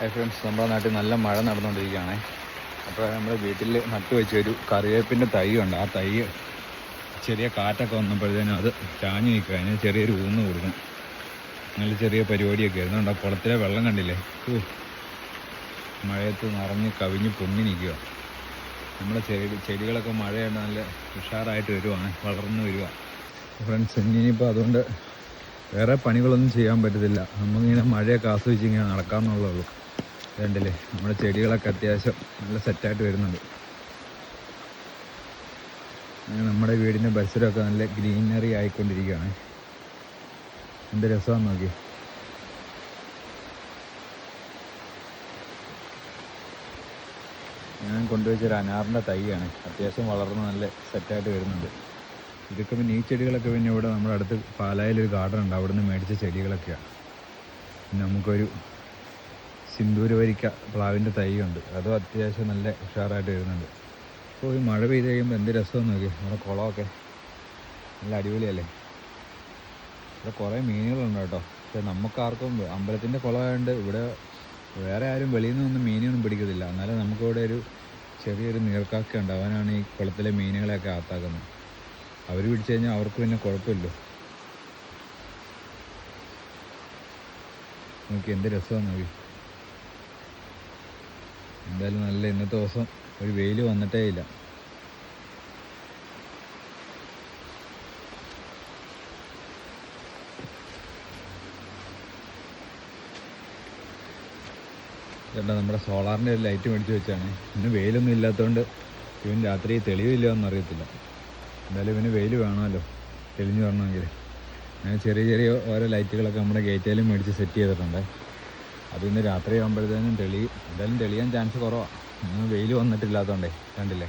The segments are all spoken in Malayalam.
ഹായ് ഫ്രണ്ട്സ് നമ്മുടെ നാട്ടിൽ നല്ല മഴ നടന്നുകൊണ്ടിരിക്കുകയാണ്. അപ്പോൾ നമ്മുടെ വീട്ടിൽ നട്ടു വെച്ച ഒരു കറിവേപ്പിന്റെ തൈയുണ്ട് ഉണ്ട്. ആ തൈ ചെറിയ കാറ്റൊക്കെ വന്നപ്പോഴത്തേനും അത് ചാഞ്ഞു നിൽക്കുക അതിന് ചെറിയൊരു ഊന്ന് കൊടുക്കും. നല്ല ചെറിയ പരിപാടിയൊക്കെ ആയിരുന്നു. ആ കുളത്തിലെ വെള്ളം കണ്ടില്ലേ? ഓ മഴയത്ത് നിറഞ്ഞ് കവിഞ്ഞ് പൊങ്ങി നിൽക്കുക. നമ്മുടെ ചെടി ചെടികളൊക്കെ മഴയുണ്ട് നല്ല ഉഷാറായിട്ട് വരുവാണ്. വളർന്നു വരിക ഫ്രണ്ട്സ് ഇനിയിപ്പോൾ അതുകൊണ്ട് വേറെ പണികളൊന്നും ചെയ്യാൻ പറ്റത്തില്ല. നമുക്കിങ്ങനെ മഴയൊക്കെ ആസ്വദിച്ച് ഇങ്ങനെ നടക്കാമെന്നുള്ളേ ഉള്ളൂ നമ്മുടെ ചെടികളൊക്കെ അത്യാവശ്യം നല്ല സെറ്റായിട്ട് വരുന്നുണ്ട്. നമ്മുടെ വീടിന്റെ പരിസരമൊക്കെ നല്ല ഗ്രീനറി ആയിക്കൊണ്ടിരിക്കുകയാണ്. എന്ത് രസമാണെന്ന് നോക്കി. ഞാൻ കൊണ്ടുവച്ചൊരു അനാറിന്റെ തൈയാണ്. അത്യാവശ്യം വളർന്ന് നല്ല സെറ്റായിട്ട് വരുന്നുണ്ട്. ഇതൊക്കെ പിന്നെ ഈ ചെടികളൊക്കെ പിന്നെ ഇവിടെ നമ്മുടെ അടുത്ത് പാലായിലൊരു ഗാർഡൻ ഉണ്ട്. അവിടെ നിന്ന് മേടിച്ച ചെടികളൊക്കെയാണ്. നമുക്കൊരു സിന്ദൂര വരിക്ക പ്ലാവിന്റെ തൈയുണ്ട്. അതും അത്യാവശ്യം നല്ല ഉഷാറായിട്ട് വരുന്നുണ്ട്. അപ്പോൾ ഈ മഴ പെയ്ത് കഴിയുമ്പോൾ എന്ത് രസമെന്ന് നോക്കി. നമ്മുടെ കുളമൊക്കെ നല്ല അടിപൊളിയല്ലേ? ഇവിടെ കുറേ മീനുകളുണ്ട് കേട്ടോ. പക്ഷെ നമുക്കാർക്കും അമ്പലത്തിന്റെ കുളമായതുകൊണ്ട് ഇവിടെ വേറെ ആരും വെളിയിൽ നിന്നൊന്നും മീനൊന്നും പിടിക്കത്തില്ല. എന്നാലും നമുക്കിവിടെ ഒരു ചെറിയൊരു നീർക്കാക്ക ഉണ്ട് അവനാണ് ഈ കുളത്തിലെ മീനുകളെയൊക്കെ ആത്താക്കുന്നത്. അവർ പിടിച്ചു കഴിഞ്ഞാൽ അവർക്ക് പിന്നെ കുഴപ്പമില്ലോ. നോക്കി എന്ത് രസമാണ് നോക്കി. എന്തായാലും നല്ല ഇന്നത്തെ ദിവസം ഒരു വെയിൽ വന്നിട്ടേ ഇല്ല. ചേട്ടാ നമ്മുടെ സോളാറിന്റെ ഒരു ലൈറ്റ് മേടിച്ച് വെച്ചാണ്. ഇന്ന് വെയിലൊന്നും ഇല്ലാത്തതുകൊണ്ട് ഇവൻ രാത്രി തെളിവില്ല എന്നറിയത്തില്ല എന്തായാലും ഇവന് വെയിൽ വേണമല്ലോ തെളിഞ്ഞു വരണമെങ്കിൽ. അങ്ങനെ ചെറിയ ചെറിയ ഓരോ ലൈറ്റുകളൊക്കെ നമ്മുടെ ഗേറ്റിലും മേടിച്ച് സെറ്റ് ചെയ്തിട്ടുണ്ട്. അത് ഇന്ന് രാത്രി ആകുമ്പോഴത്തേനും തെളി എന്തായാലും തെളിയാൻ ചാൻസ് കുറവാണ് ഇന്ന് വെയിൽ വന്നിട്ടില്ലാത്തതുകൊണ്ടേ കണ്ടില്ലേ?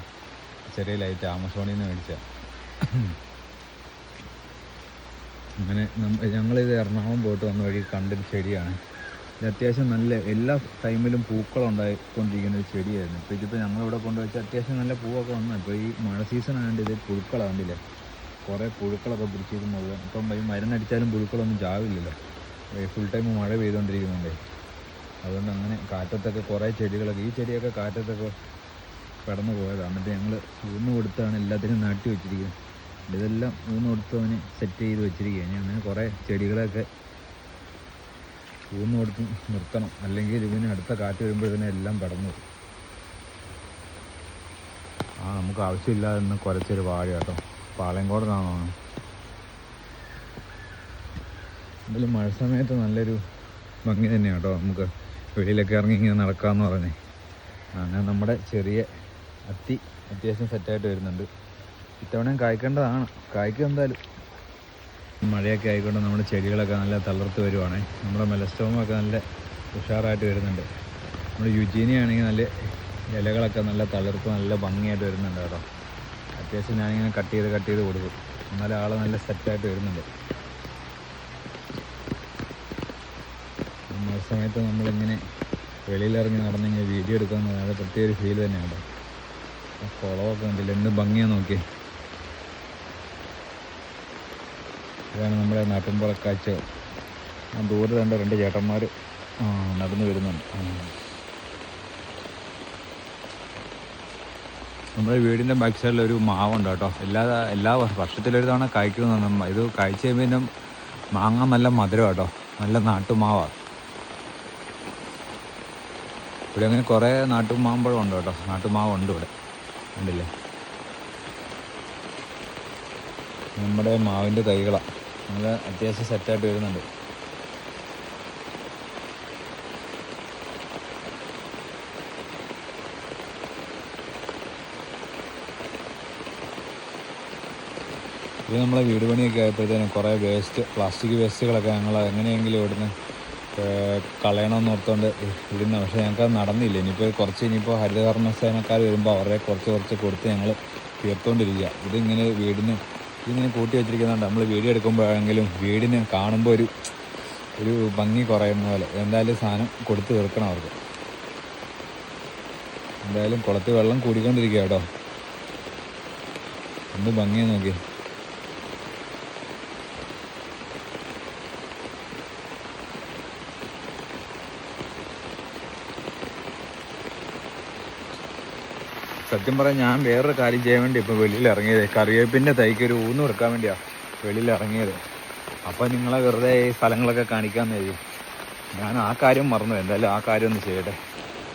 ചെറിയ ലൈറ്റ് ആമസോണിൽ നിന്ന് മേടിച്ച അങ്ങനെ ഞങ്ങളിത് എറണാകുളം പോയിട്ട് വന്ന വഴി കണ്ടൊരു ചെടിയാണ്. ഇത് അത്യാവശ്യം നല്ല എല്ലാ ടൈമിലും പൂക്കളുണ്ടായി കൊണ്ടിരിക്കുന്ന ഒരു ചെടിയായിരുന്നു. ഇപ്പോൾ ഇതിപ്പോൾ ഞങ്ങളിവിടെ കൊണ്ടുവച്ച് അത്യാവശ്യം നല്ല പൂവൊക്കെ വന്നു. ഇപ്പോൾ ഈ മഴ സീസൺ ആയതുകൊണ്ട് ഇത് പുഴുക്കളാണ് കണ്ടില്ലേ? കുറേ പുഴുക്കളൊക്കെ മുഴുവൻ ഇപ്പം ഈ മരുന്നടിച്ചാലും പുഴുക്കളൊന്നും ചാവില്ലല്ലോ. ഫുൾ ടൈം മഴ പെയ്തുകൊണ്ടിരിക്കുന്നുണ്ടേ അതുകൊണ്ട് അങ്ങനെ കാറ്റത്തൊക്കെ കുറേ ചെടികളൊക്കെ ഈ ചെടിയൊക്കെ കാറ്റത്തൊക്കെ കടന്നു പോയതാണ് എന്നിട്ട് ഞങ്ങൾ ഊന്ന് കൊടുത്താണ് എല്ലാത്തിനും നാട്ടി വെച്ചിരിക്കുന്നത്. ഇതെല്ലാം ഊന്ന് കൊടുത്ത് അവന് സെറ്റ് ചെയ്ത് വെച്ചിരിക്കുകയാണ് അങ്ങനെ കുറേ ചെടികളൊക്കെ ഊന്ന് കൊടുത്ത് നിർത്തണം. അല്ലെങ്കിൽ ഇതിന് അടുത്ത കാറ്റ് വരുമ്പോഴത്തേനും എല്ലാം പടന്നു ആ നമുക്ക് ആവശ്യമില്ലാതെ കുറച്ചൊരു വാഴ കേട്ടോ. പാളയംകോടനാണോ എന്തായാലും മഴ സമയത്ത് നല്ലൊരു ഭംഗി തന്നെയാണ് കേട്ടോ നമുക്ക്. വെളിയിലൊക്കെ ഇറങ്ങി ഇങ്ങനെ നടക്കാമെന്ന് പറഞ്ഞേ. അങ്ങനെ നമ്മുടെ ചെറിയ അത്തി അത്യാവശ്യം സെറ്റായിട്ട് വരുന്നുണ്ട്. ഇത്തവണയും കായ്ക്കേണ്ടതാണ്. കായ്ക്കും എന്തായാലും. മഴയൊക്കെ ആയിക്കൊണ്ട് നമ്മുടെ ചെടികളൊക്കെ നല്ല തളർത്ത് വരുവാണേ. നമ്മുടെ മെലസ്റ്റോമൊക്കെ നല്ല ഉഷാറായിട്ട് വരുന്നുണ്ട്. നമ്മുടെ യുജീനിയാണെങ്കിൽ നല്ല ഇലകളൊക്കെ നല്ല തളർത്ത് നല്ല ഭംഗിയായിട്ട് വരുന്നുണ്ട് കേട്ടോ. അത്യാവശ്യം ഞാനിങ്ങനെ കട്ട് ചെയ്ത് കട്ട് ചെയ്ത് കൊടുക്കും എന്നാലും ആൾ നല്ല സെറ്റായിട്ട് വരുന്നുണ്ട്. മഴ സമയത്ത് നമ്മളിങ്ങനെ വെളിയിലിറങ്ങി നടന്നിങ്ങനെ വീഡിയോ എടുക്കാമെന്ന് പറഞ്ഞാൽ പ്രത്യേക ഒരു ഫീൽ തന്നെയാണ്. ആ കുളമൊക്കെ കണ്ടില്ല? എന്ത് ഭംഗിയാണ് നോക്കിയേ. ഇതാണ് നമ്മുടെ നാട്ടിൻപുറക്കാഴ്ച. ആ ദൂരെ രണ്ട് രണ്ട് ചേട്ടന്മാർ നടന്നു വരുന്നുണ്ട്. നമ്മുടെ വീടിന്റെ ബാക്ക് സൈഡിൽ ഒരു മാവുണ്ട് കേട്ടോ. എല്ലാ എല്ലാ വർഷ- വർഷത്തിലൊരു തവണ കായ്ക്കുന്നതാണ് ഇത് കായ്ച്ച കഴിയുമ്പോൾ മാങ്ങ നല്ല മധുരം കേട്ടോ. നല്ല നാട്ടുമാവാണ് ഇവിടെ അങ്ങനെ കുറേ നാട്ടുമാമ്പഴം ഉണ്ട് കേട്ടോ. നാട്ടുമാവുണ്ട് ഇവിടെ. ഉണ്ടല്ലേ നമ്മുടെ മാവിന്റെ തൈകളാണ് നല്ല അത്യാവശ്യം സെറ്റായിട്ട് വരുന്നുണ്ട്. ഇത് നമ്മളെ വീട് പണിയൊക്കെ ആയപ്പോഴത്തേനും കുറേ വേസ്റ്റ് പ്ലാസ്റ്റിക് വേസ്റ്റുകളൊക്കെ ഞങ്ങൾ എങ്ങനെയെങ്കിലും ഇവിടുന്ന് കളയണമെന്ന് ഓർത്തുകൊണ്ട് ഇടുന്ന പക്ഷേ ഞങ്ങൾക്ക് അത് നടന്നില്ല. ഇനിയിപ്പോൾ കുറച്ച് ഇനിയിപ്പോൾ ഹരിതകർമ്മസേനക്കാർ വരുമ്പോൾ അവരെ കുറച്ച് കുറച്ച് കൊടുത്ത് ഞങ്ങൾ തീർത്തുകൊണ്ടിരിക്കുക ഇതിങ്ങനെ വീടിന് ഇതിങ്ങനെ കൂട്ടി വെച്ചിരിക്കുന്നുണ്ട് നമ്മൾ വീഡിയോ എടുക്കുമ്പോഴെങ്കിലും വീടിന് കാണുമ്പോൾ ഒരു ഒരു ഭംഗി കുറയുന്ന പോലെ. എന്തായാലും സാധനം കൊടുത്ത് തീർക്കണം അവർക്ക്. എന്തായാലും കുളത്തിൽ വെള്ളം കൂടിക്കൊണ്ടിരിക്കുക കേട്ടോ. എന്ത് ഭംഗിയാണ് നോക്കി സത്യം പറയാൻ ഞാൻ വേറൊരു കാര്യം ചെയ്യാൻ വേണ്ടി ഇപ്പോൾ വെളിയിൽ ഇറങ്ങിയത്. കറിവേപ്പിന്റെ തൈക്ക് ഒരു ഊന്ന് കൊടുക്കാൻ വേണ്ടിയാണ് വെളിയിൽ ഇറങ്ങിയത്. അപ്പോൾ നിങ്ങളെ വെറുതെ ഈ സ്ഥലങ്ങളൊക്കെ കാണിക്കാൻ എഴുതി ഞാൻ ആ കാര്യം മറന്നു. എന്തായാലും ആ കാര്യം ഒന്ന് ചെയ്യട്ടെ.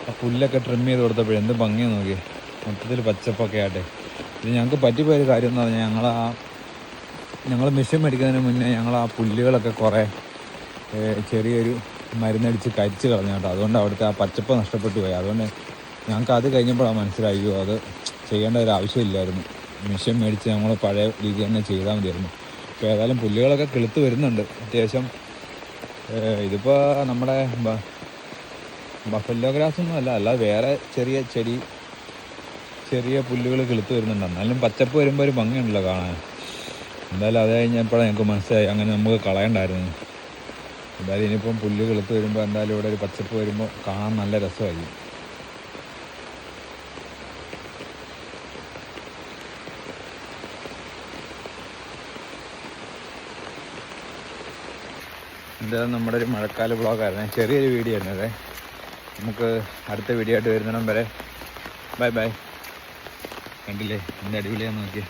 ആ പുല്ലൊക്കെ ട്രിം ചെയ്ത് കൊടുത്തപ്പോൾ എന്ത് ഭംഗിയാണ് നോക്കി മൊത്തത്തിൽ പച്ചപ്പൊക്കെ ആട്ടെ. ഇത് ഞങ്ങൾക്ക് പറ്റിപ്പോയൊരു കാര്യം എന്ന് പറഞ്ഞാൽ ഞങ്ങൾ ആ ഞങ്ങൾ മെഷീൻ മേടിക്കുന്നതിന് മുന്നേ ഞങ്ങൾ ആ പുല്ലുകളൊക്കെ കുറേ ചെറിയൊരു മരുന്നടിച്ച് കരിച്ച് കളഞ്ഞു കേട്ടോ. അതുകൊണ്ട് അവിടുത്തെ ആ പച്ചപ്പ് നഷ്ടപ്പെട്ടു പോയി. അതുകൊണ്ട് ഞങ്ങൾക്ക് അത് കഴിഞ്ഞപ്പോഴാണ് മനസ്സിലായോ അത് ചെയ്യേണ്ട ഒരു ആവശ്യമില്ലായിരുന്നു. മിഷൻ മേടിച്ച് നമ്മൾ പഴയ രീതി തന്നെ ചെയ്താൽ മതിയായിരുന്നു. ഇപ്പോൾ ഏതായാലും പുല്ലുകളൊക്കെ കിളുത്ത് വരുന്നുണ്ട്. അത്യാവശ്യം ഇതിപ്പോൾ നമ്മുടെ ബഫല്ലോ ഗ്രാസ് ഒന്നും അല്ല വേറെ ചെറിയ ചെടി ചെറിയ പുല്ലുകൾ കിളുത്ത് വരുന്നുണ്ട്. എന്നാലും പച്ചപ്പ് വരുമ്പോൾ ഒരു ഭംഗിയുണ്ടല്ലോ കാണാൻ. എന്തായാലും അത് കഴിഞ്ഞപ്പോഴാണ് ഞങ്ങൾക്ക് മനസ്സിലായി അങ്ങനെ നമുക്ക് കളയണ്ടായിരുന്നു. എന്തായാലും ഇനിയിപ്പം പുല്ല് കിളുത്ത് വരുമ്പോൾ എന്തായാലും ഇവിടെ ഒരു പച്ചപ്പ് വരുമ്പോൾ കാണാൻ നല്ല രസമായിരിക്കും. എന്തായാലും നമ്മുടെ ഒരു മഴക്കാല ബ്ലോഗായിരുന്നു ചെറിയൊരു വീഡിയോ ആയിരുന്നു അതെ നമുക്ക് അടുത്ത വീഡിയോ ആയിട്ട് വരുന്നിടം വരെ. Bye bye. കണ്ടില്ലേ എന്റെ അടിപൊളിയാന്ന് നോക്കിയേ.